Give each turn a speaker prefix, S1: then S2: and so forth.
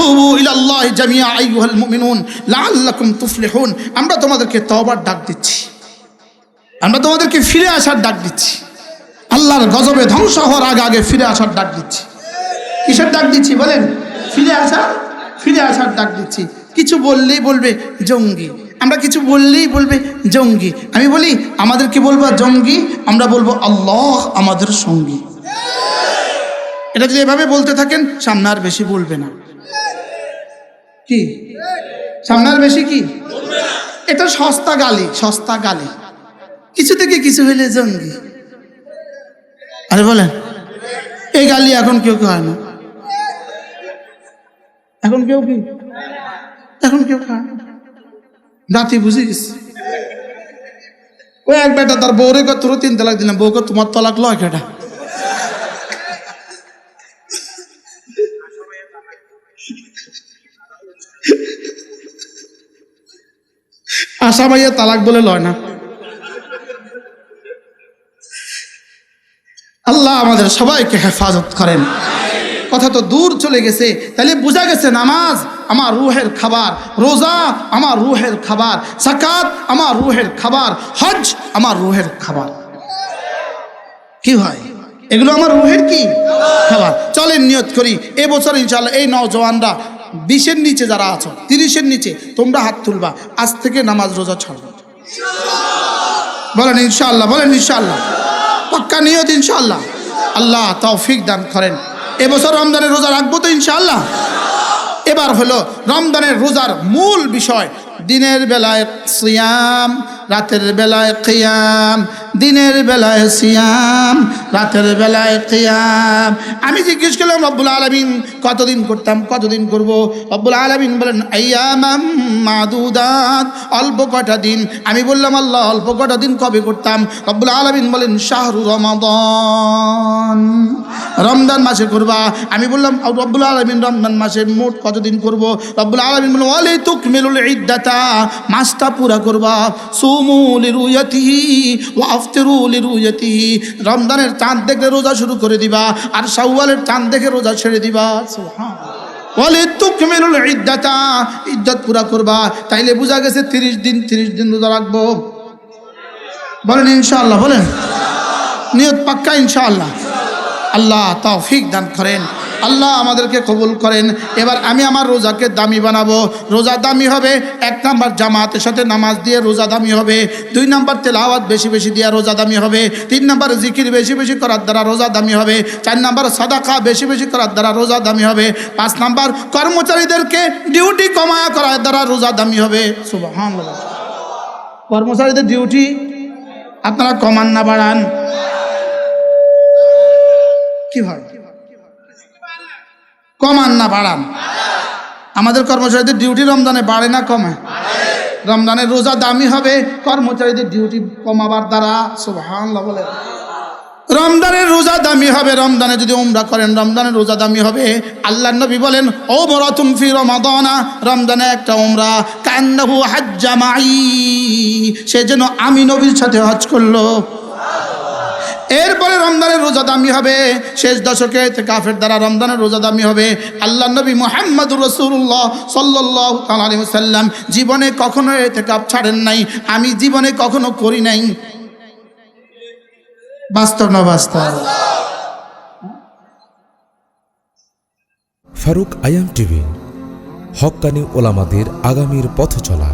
S1: তুবু ইলাল্লাহি জামিয়া আইয়ুহাল মুমিনুন, লাআল্লাকুম তুফলিহুন। আমরা তোমাদেরকে তওবার ডাক দিচ্ছি। আমরা তোমাদেরকে ফিরে আসার ডাক দিচ্ছি। আল্লাহর গজবে ধ্বংস হওয়ার আগে আগে ফিরে আসার ডাক দিচ্ছি। কিসের ডাক দিচ্ছি বলেন? ফিরে আসা ফিরে আসার ডাক দিচ্ছি। কিছু বললেই বলবে জঙ্গি। আমরা কিছু বললেই বলবে জঙ্গি। আমি বলি আমাদেরকে বলব জঙ্গি? আমরা বলব আল্লাহ আমাদের সঙ্গী। এটা যদি এভাবে বলতে থাকেন, সামনে আর বেশি বলবে না। কি? সামনে আর বেশি কি? এটা সস্তা গালি সস্তা গালি। কিছু থেকে কিছু হইলে জঙ্গি। আরে বলেন, এই গালি এখন কেউ কেউ হয় না। এখন কেউ কি? এখন কেউ খায়। দাঁতি বুঝে গেছে। ওই এক বেটা তার বউরে কত তিন তালাক দিলাম, বউকে তোমার তলাক লয় কেটা আশা ভাইয়া তালাক বলে লয় না। আল্লাহ আমাদের সবাইকে হেফাজত করেন। কথা তো দূর চলে গেছে। তাহলে বোঝা গেছে নামাজ আমার রুহের খাবার, রোজা আমার রুহের খাবার সাকাত আমার রুহের খাবার হজ আমার রুহের খাবার। কি হয়? এগুলো আমার রুহের কি? খাবার। চলেন নিয়ত করি। এবছর ইনশাল্লাহ এই নওজওয়ানরা বিশের নিচে যারা আছো, তিরিশের নিচে তোমরা হাত তুলবা। আজ থেকে নামাজ রোজা ছাড়বে। বলেন ইনশাআল্লাহ, বলেন ইনশাল্লাহ পাক্কা নিয়ত ইনশাল্লাহ আল্লাহ তৌফিক দান করেন। এবছর রমজানের রোজা রাখব তো ইনশাল্লাহ এবার হলো রমজানের রোজার মূল বিষয় দিনের বেলায় সিয়াম, রাতের বেলায় কিয়াম, দিনের বেলায় সিয়াম, রাতের বেলায় কিয়াম। আমি জিজ্ঞেস করলাম, রব্বুল আলমিন, কতদিন করতাম, কতদিন করব? রব্বুল আলমিন বলেন, আইয়ামাম মাদুদাত, অল্প কটা দিন। আমি বললাম, আল্লাহ, অল্প কটা দিন কবে করতাম? রব্বুল আলমিন বলেন, শাহরু রমাদান। রমজান মাসে করবা। আমি বললাম রব্বুল আলমিন রমজান মাসে মোট কতদিন করব? রব্বুল আলমিন বললাম ওয়ালি তুকমিলুল ইদ্দাতা, মাসটা পুরা করবা। সুমুল রুয়াতিহি ও আফতেরুল রুয়াতিহি রমজানের চাঁদ দেখলে রোজা শুরু করে দিবা আর শাওয়ালের চাঁদ দেখে রোজা ছেড়ে দিবা। সুবহানাল্লাহ। বলে তুকমিলুল ইদ্দাতা, ইদ্দত পুরা করবা। তাইলে বোঝা গেছে তিরিশ দিন তিরিশ দিন রোজা রাখব। বলেন ইনশাআল্লাহ, বলেন। নিয়ত পাক্কা ইনশাআল্লাহ। আল্লাহ তৌফিক দান করেন। আল্লাহ আমাদেরকে কবুল করেন। এবার আমি আমার রোজাকে দামি বানাবো। রোজা দামি হবে, এক নাম্বার জামাতের সাথে নামাজ দিয়ে রোজা দামি হবে। দুই নাম্বার তেলাওয়াত বেশি বেশি দিয়ে রোজা দামি হবে। তিন নাম্বার জিকির বেশি বেশি করার দ্বারা রোজা দামি হবে। চার নাম্বার সাদাকা বেশি বেশি করার দ্বারা রোজা দামি হবে। পাঁচ নাম্বার কর্মচারীদেরকে ডিউটি কমায়া করার দ্বারা রোজা দামি হবে। কর্মচারীদের ডিউটি আপনারা কমান না বাড়ান। কি হয় কমান না, বাড়ান। আমাদের কর্মচারীদের ডিউটি রমজানে বাড়ে না, কমে? রমজানের রোজা দামি হবে, কর্মচারীদের ডিউটি কমাবার দ্বারা, সুবহানাল্লাহ বলে। রমজানের রোজা দামি হবে, রমজানে যদি উমরা করেন, রমজানের রোজা দামি হবে। আল্লাহ নবী বলেন, ও মরাতুম ফি রমাদানা, রমজানে একটা উমরা, কান্নাহু হাজ্জা মাই সে যেন আমি নবীর সাথে হজ করল। এরপরে রমজানের রোজা দামি হবে। শেষ দশকে কাফের দ্বারা রমজানের রোজা দামি হবে। আল্লাহ নবী মোহাম্মদ রসুল্লাহ সাল্লাহ সাল্লাম জীবনে কখনো এতে কাপ ছাড়েন নাই। আমি জীবনে কখনো করি নাই। বাস্তব না বাস্তব?
S2: ফারুক আয়াম টিভি, হক্কানি ওলামাদের আগামীর পথ চলা